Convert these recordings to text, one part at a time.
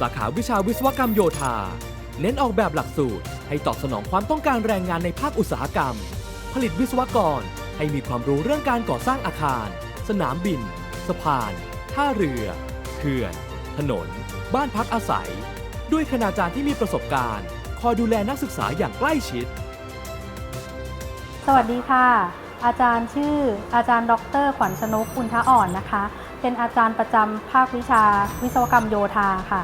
สาขาวิชาวิศวกรรมโยธา เน้นออกแบบหลักสูตร ให้ตอบสนองความต้องการแรงงานในภาคอุตสาหกรรม ผลิตวิศวกร ให้มีความรู้เรื่องการก่อสร้างอาคาร สนามบิน สะพาน ท่าเรือ เขื่อน ถนน บ้านพักอาศัย ด้วยคณาจารย์ที่มีประสบการณ์ คอยดูแลนักศึกษาอย่างใกล้ชิด สวัสดีค่ะ อาจารย์ชื่ออาจารย์ดร ขวัญชนกอุนทะอ่อนนะคะ เป็นอาจารย์ประจำภาควิชาวิศวกรรมโยธาค่ะ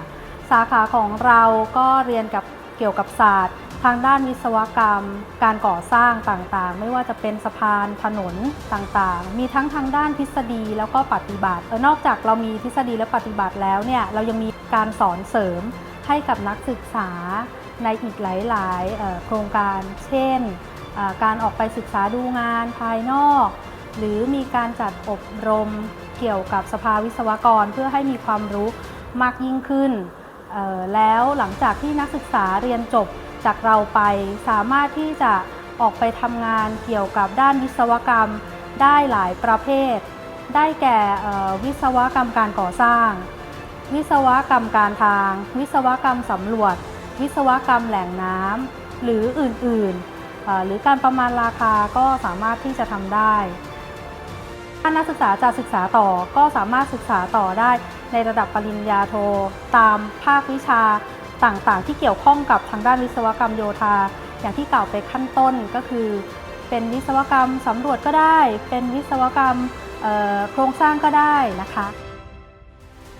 สาขาของเราก็เรียนกับเกี่ยวกับศาสตร์ ทางด้านวิศวกรรม การก่อสร้างต่างๆ ไม่ว่าจะเป็นสะพานถนนต่างๆ มีทั้งทางด้านทฤษฎีแล้วก็ปฏิบัติเออนอกจากเรามีทฤษฎีและปฏิบัติแล้วเนี่ยเรายังมีการสอนเสริมให้กับนักศึกษาในอีกหลายๆโครงการ เช่น การออกไปศึกษาดูงานภายนอก หรือมีการจัดอบรมเกี่ยวกับสภาวิศวกรเพื่อให้มีความรู้มากยิ่งขึ้น แล้วหลังจากที่นักศึกษาเรียนจบจากเราไป สามารถที่จะออกไปทำงานเกี่ยวกับด้านวิศวกรรมได้หลายประเภท ได้แก่วิศวกรรมการก่อสร้าง วิศวกรรมการทาง วิศวกรรมสำรวจ วิศวกรรมแหล่งน้ำหรืออื่นๆหรือการประมาณราคาก็สามารถที่จะทำได้ ถ้านักศึกษาจะศึกษาต่อก็สามารถศึกษาต่อได้ในระดับปริญญาโท ตามภาควิชาต่างๆ ที่เกี่ยวข้องกับทางด้านวิศวกรรมโยธา อย่างที่กล่าวไปขั้นต้นก็คือ เป็นวิศวกรรมสำรวจก็ได้ เป็นวิศวกรรมโครงสร้างก็ได้นะคะ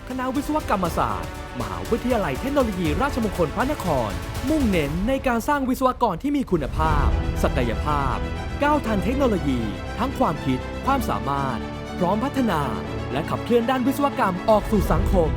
คณะวิศวกรรมศาสตร์ มหาวิทยาลัยเทคโนโลยีราชมงคลพระนคร มุ่งเน้นในการสร้างวิศวกรที่มีคุณภาพ ศักยภาพ ก้าวทันเทคโนโลยี ทั้งความคิด ความสามารถ พร้อมพัฒนา และขับเคลื่อนด้านวิศวกรรมออกสู่สังคม